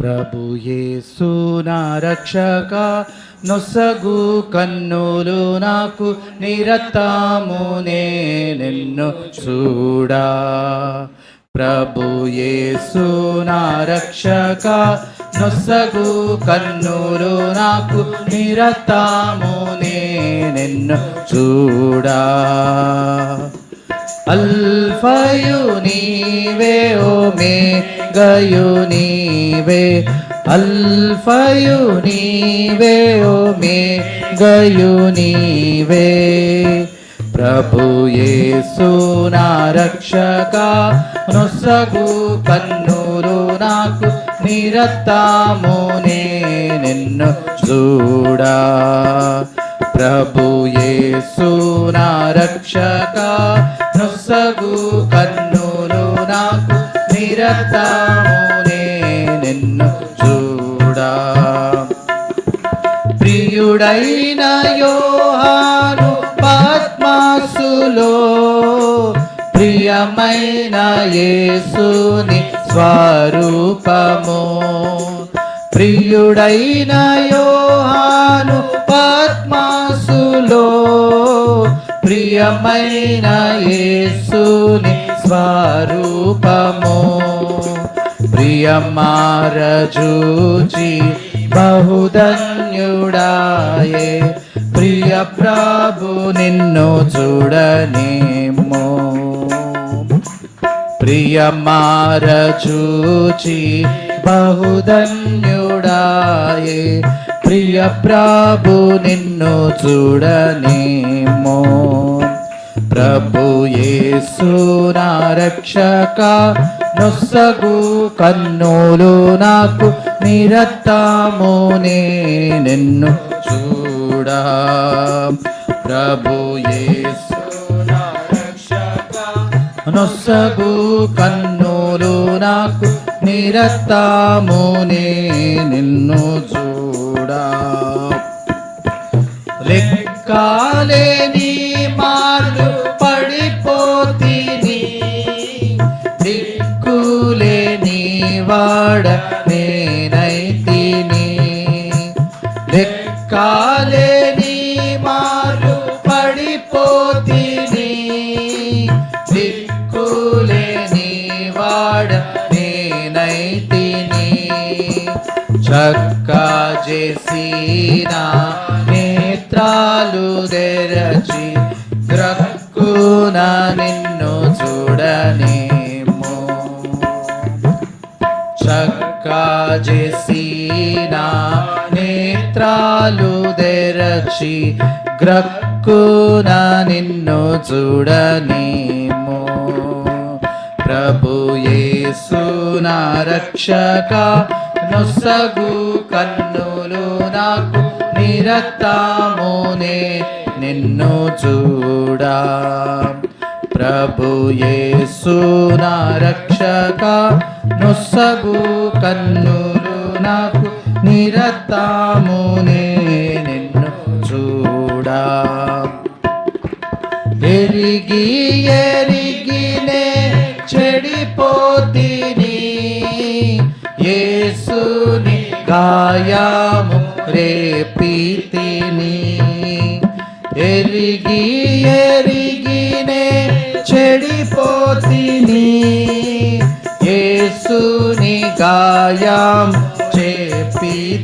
ప్రభు యేసు నా రక్షక నొసగు కన్నులు నాకు నిరతము నిన్ను చూడా. ప్రభు యేసు నా రక్షక నొసగు కన్నులు నాకు నిరతము నిన్ను చూడా. అల్ఫయు నీవే ఓ మే గయు నీవే అల్ఫయు నీవే ఓమే గయు నీవే ప్రభు యేసు నా రక్షక నొసగు కన్నులు నాకు నిరతాము నిన్ను చూడా ప్రభు యేసు నా రక్షక నొసగు కన్నులు నాకు నిరతము నిన్ను చూడా. ప్రియుడైన యోహాను పద్మాసులో ప్రియమైన యేసుని స్వరూపము. ప్రియుడైన యోహాను పద్మాసులో ప్రియమైన యేసుని స్వరూపము ప్రియమారజూచి బహుధన్యుడాయే ప్రియ ప్రభు నిన్ను చూడనేమో. ప్రియమారచూచి బహుధన్యుడాయే ప్రియ ప్రభు నిన్ను చూడనేమో. ప్రభు యేసు రక్షక నొస్సగు కన్నులు నాకు నిరతము నిన్ను చూడ. ప్రభు యేసు రక్షక నొసగు కన్నులు నాకు నిరతము నిన్ను చూడా. లెక్కాలేని కాలేని మారు పడిపోతిని. దిక్కులేని వాడ నేనైతిని. చక్కా చేసిన నేత్రాలు తెరచి నేత్రాలు తెరచి గ్రక్కున నిన్ను చూడనీము. ప్రభు యేసు నా రక్షక నొసగు కన్నులు నాకు నిరతామునే నిన్ను చూడా. ప్రభు యేసు నా రక్షక నొసగు కన్నులు నాకు నిరతామునే నిన్ను చూడా. ఎరిగి ఎరిగినే చెడిపోతిని యేసుని గాయాము రేపితిని. ఎరిగి ఎరిగినే చెడిపోతిని యేసుని గాయాము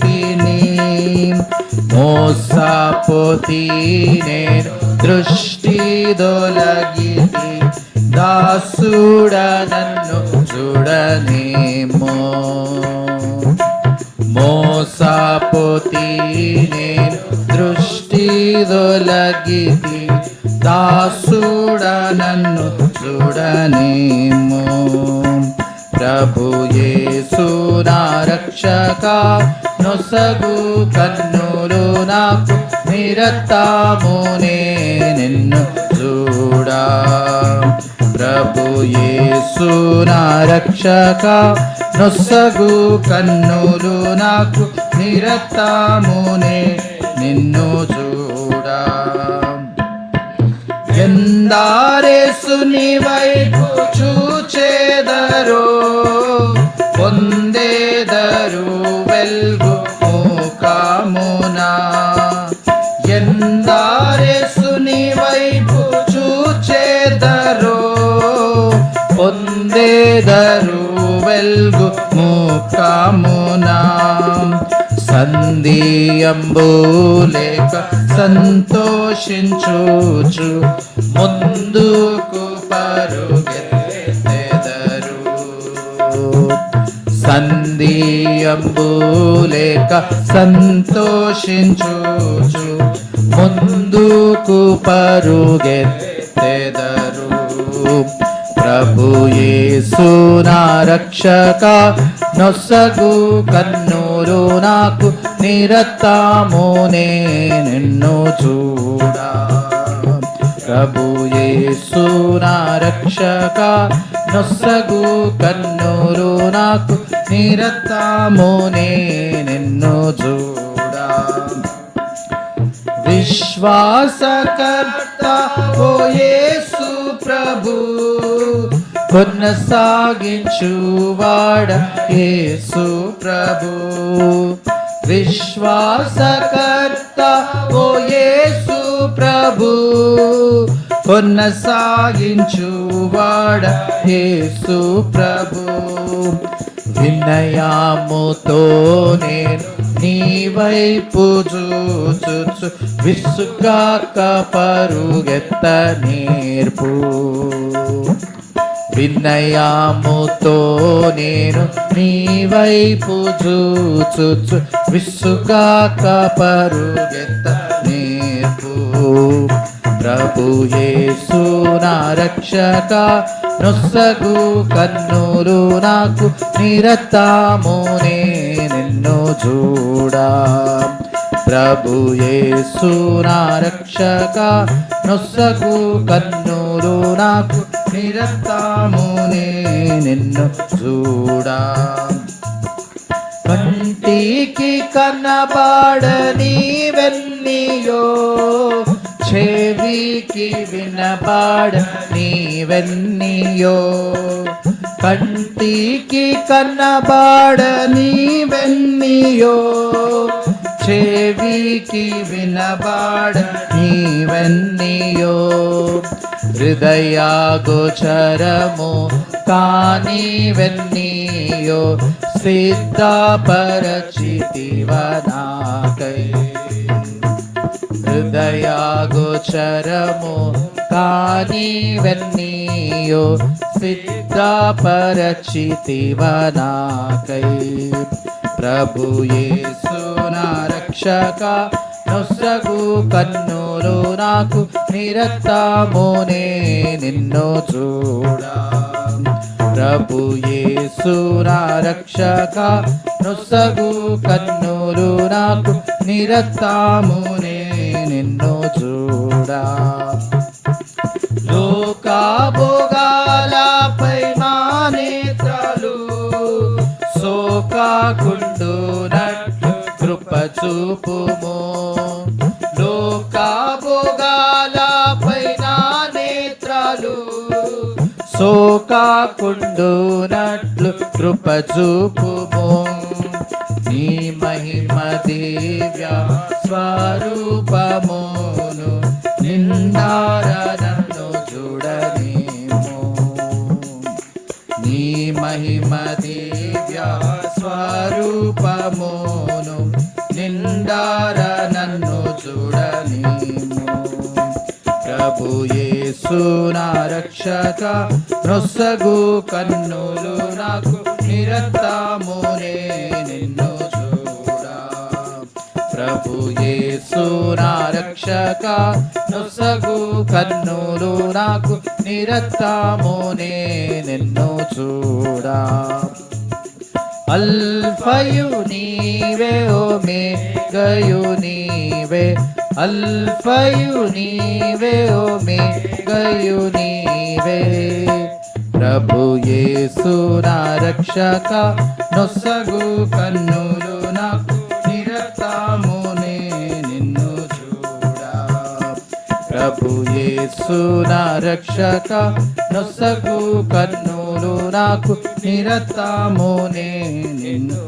తిని మోసపోతి నేను దృష్టి దొలగితి దాసుడ నన్ను చూడనేమో. మోసపోతి నేను దృష్టి దొలగితి దాసుడ నన్ను చూడనేమో. ప్రభు యేసు నా రక్షక నొసగు కన్నులు నాకు నిరతమునే నిన్ను చూడా ప్రభు యేసు నా రక్షక నొసగు కన్నులు నాకు నిరతమునే నిన్ను చూడా ఎందారేసు నీ వైపు చూచేదరో పొందేదరో పొందేదరు వెల్గు ముఖమునా. సంధియంబు లేక సంతోషించుచు ముందుకు పరుగెత్తెదరు సంధియంబు లేక సంతోషించుచు ముందుకు పరుగెత్తెదరు ప్రభు నా రక్షక. నొసగు కన్నూరు నాకు నిరతామునే నిన్ను చూడా. ప్రభు నా రక్షక. నొసగు కన్నూరు నాకు నిరతామునే నిన్ను చూడా. విశ్వాసకర్త ఓ యేసు ప్రభు. కొనసాగించువాడ యేసు ప్రభు. విశ్వాసకర్త ఓ యేసు ప్రభు. కొనసాగించువాడ యేసు ప్రభు. వినయాముతో నేను నీ వైపు చూచు విసుగాక పరుగెత్త నేర్పు. వినయాముతో నేను నీ వైపు చూచుచు విసుగాక పరుగెత్త నేర్పు. ప్రభు యేసు నా రక్షక నొసగు కన్నులు నాకు నిరతామునే నిన్ను చూడా. ప్రభు యేసు నా రక్షక నొస్సకు కన్నులు నాకు నిరతామునే నిన్ను చూడా. కంటికి కనబడని వెన్నీయో చెవికి వినబడ నీవెన్నీయో. కంటికి కనబడ నీవెన్నీయో చెవికి వినబడ నీవెన్నీయో? హృదయాగోచరము కాని వెన్నీయో సిద్ధపరచితివనాకై. హృదయాగోచరము కాని వెన్నీయో సిద్ధపరచితివనాకై. ప్రభు యేసు నా రక్షక నొసగు కన్నులు నాకు నిరతామునే నిన్ను చూడ. ప్రభు యేసు రక్షక నొసగు కన్నులు నాకు నిరతామునే నిన్ను చూడ. లోకాభోగాలపై నా నేత్రాలు సోకాకుండునట్లు కృప చూపుము. లోకాభోగాలపై నేత్రాలు. సోకాకుండునట్లు కృప చూపుము. నీ మహిమ దివ్య స్వరూపము. ప్రభు యేసు నా రక్షక నొసగు కన్నులు నాకు నిరతామునే నిన్ను చూడా ప్రభు యేసు నా రక్షక నొసగు కన్నులు నాకు నిరతామునే నిన్ను చూడా అల్ఫయు నీవే ఓ మే గయు నీవే అల్ఫయు నీవే ఓ గయు నీవే. ప్రభు యేసు నా రక్షక నొసగు కన్నులు నాకు నిరతాము నిన్ను చూడ. ప్రభు యేసు నా రక్షక నొసగు కన్నులు నాకు నిరతాము నిన్ను